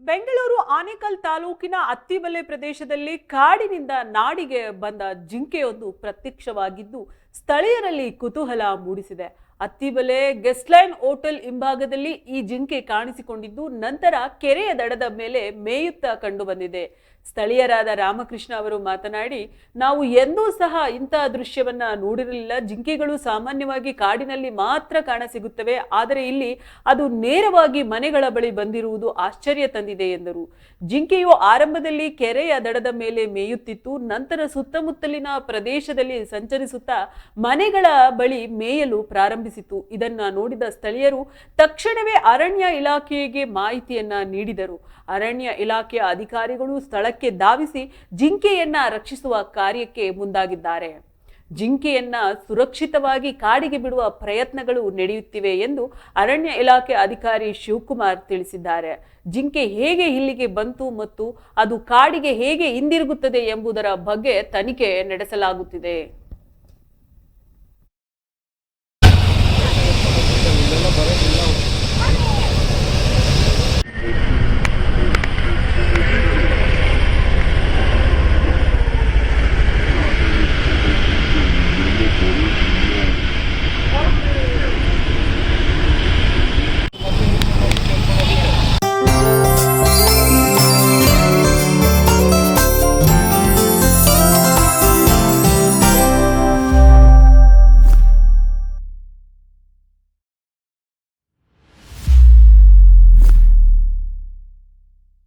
ಬೆಂಗಳೂರು ಆನೇಕಲ್ ತಾಲೂಕಿನ ಅತ್ತಿಬಲೆ ಪ್ರದೇಶದಲ್ಲಿ ಕಾಡಿನಿಂದ ನಾಡಿಗೆ ಬಂದ ಜಿಂಕೆಯೊಂದು ಪ್ರತ್ಯಕ್ಷವಾಗಿದ್ದು, ಸ್ಥಳೀಯರಲ್ಲಿ ಕುತೂಹಲ ಮೂಡಿಸಿದೆ. ಅತ್ತಿಬಲೆ ಗೆಸ್ಟ್ಲೈನ್ ಹೋಟೆಲ್ ಹಿಂಭಾಗದಲ್ಲಿ ಈ ಜಿಂಕೆ ಕಾಣಿಸಿಕೊಂಡಿದ್ದು, ನಂತರ ಕೆರೆಯ ದಡದ ಮೇಲೆ ಮೇಯುತ್ತಾ ಕಂಡುಬಂದಿದೆ ಸ್ಥಳೀಯರಾದ ರಾಮಕೃಷ್ಣ ಅವರು ಮಾತನಾಡಿ, ನಾವು ಎಂದೂ ಸಹ ಇಂತಹ ದೃಶ್ಯವನ್ನ ನೋಡಿರಲಿಲ್ಲ. ಜಿಂಕೆಗಳು ಸಾಮಾನ್ಯವಾಗಿ ಕಾಡಿನಲ್ಲಿ ಮಾತ್ರ ಕಾಣಸಿಗುತ್ತವೆ. ಆದರೆ ಇಲ್ಲಿ ಅದು ನೇರವಾಗಿ ಮನೆಗಳ ಬಳಿ ಬಂದಿರುವುದು ಆಶ್ಚರ್ಯ ತಂದಿದೆ ಎಂದರು. ಜಿಂಕೆಯು ಆರಂಭದಲ್ಲಿ ಕೆರೆಯ ದಡದ ಮೇಲೆ ಮೇಯುತ್ತಿತ್ತು. ನಂತರ ಸುತ್ತಮುತ್ತಲಿನ ಪ್ರದೇಶದಲ್ಲಿ ಸಂಚರಿಸುತ್ತಾ ಮನೆಗಳ ಬಳಿ ಮೇಯಲು ಪ್ರಾರಂಭಿಸಿತು. ಇದನ್ನ ನೋಡಿದ ಸ್ಥಳೀಯರು ತಕ್ಷಣವೇ ಅರಣ್ಯ ಇಲಾಖೆಗೆ ಮಾಹಿತಿಯನ್ನ ನೀಡಿದರು. ಅರಣ್ಯ ಇಲಾಖೆಯ ಅಧಿಕಾರಿಗಳು ಸ್ಥಳಕ್ಕೆ ಧಾವಿಸಿ ಜಿಂಕೆಯನ್ನ ರಕ್ಷಿಸುವ ಕಾರ್ಯಕ್ಕೆ ಮುಂದಾಗಿದ್ದಾರೆ. ಜಿಂಕೆಯನ್ನ ಸುರಕ್ಷಿತವಾಗಿ ಕಾಡಿಗೆ ಬಿಡುವ ಪ್ರಯತ್ನಗಳು ನಡೆಯುತ್ತಿವೆ ಎಂದು ಅರಣ್ಯ ಇಲಾಖೆ ಅಧಿಕಾರಿ ಶಿವಕುಮಾರ್ ತಿಳಿಸಿದ್ದಾರೆ. ಜಿಂಕೆ ಹೇಗೆ ಇಲ್ಲಿಗೆ ಬಂತು ಮತ್ತು ಅದು ಕಾಡಿಗೆ ಹೇಗೆ ಹಿಂದಿರುಗುತ್ತದೆ ಎಂಬುದರ ಬಗ್ಗೆ ತನಿಖೆ ನಡೆಸಲಾಗುತ್ತಿದೆ.